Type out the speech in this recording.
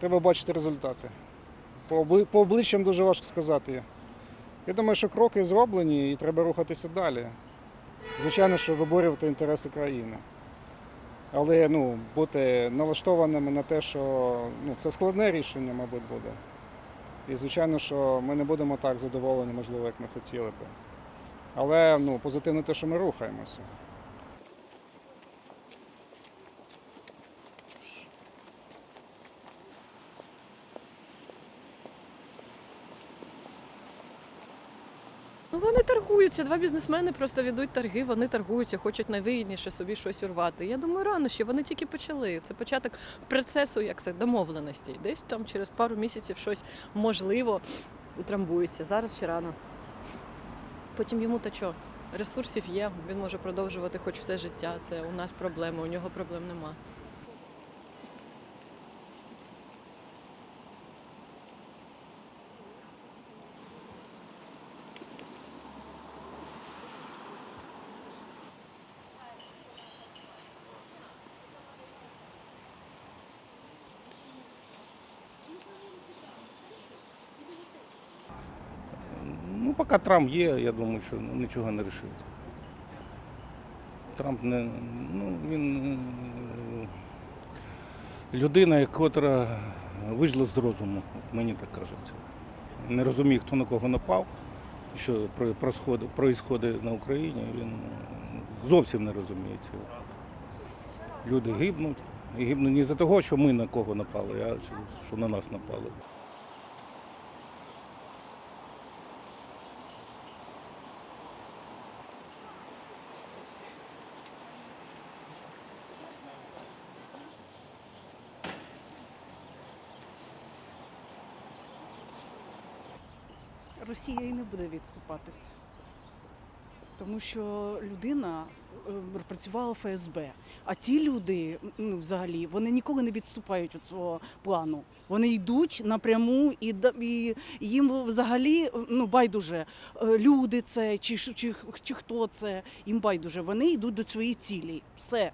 треба бачити результати. По, обличчям дуже важко сказати. Я думаю, що кроки зроблені і треба рухатися далі. Звичайно, що виборювати інтереси країни. Але ну, бути налаштованими на те, що ну, це складне рішення, мабуть, буде. І звичайно, що ми не будемо так задоволені, можливо, як ми хотіли би. Але ну, позитивно те, що ми рухаємося. Вони торгуються. Два бізнесмени просто ведуть торги, вони торгуються, хочуть найвигідніше собі щось урвати. Я думаю, рано ще вони тільки почали. Це початок процесу, як це домовленості. Десь там через пару місяців щось можливо утрамбується. Зараз ще рано. Потім йому та що? Ресурсів є, він може продовжувати хоч все життя. Це у нас проблема, у нього проблем нема. Ну, поки Трамп є, я думаю, що нічого не рішиться. Трамп не. Ну, він е, людина, яка вижила з розуму, мені так кажеться. Не розуміє, хто на кого напав, що происходить на Україні, він е, зовсім не розуміє цього. Люди гибнуть. І гибнуть не за того, що ми на кого напали, а що на нас напали. Росія і не буде відступатись. Тому що людина е, працювала в ФСБ. А ці люди, ну, взагалі, вони ніколи не відступають від свого плану. Вони йдуть напряму і, і їм взагалі ну, байдуже е, люди це чи, чи, чи хто це, їм байдуже. Вони йдуть до своєї цілі. Все.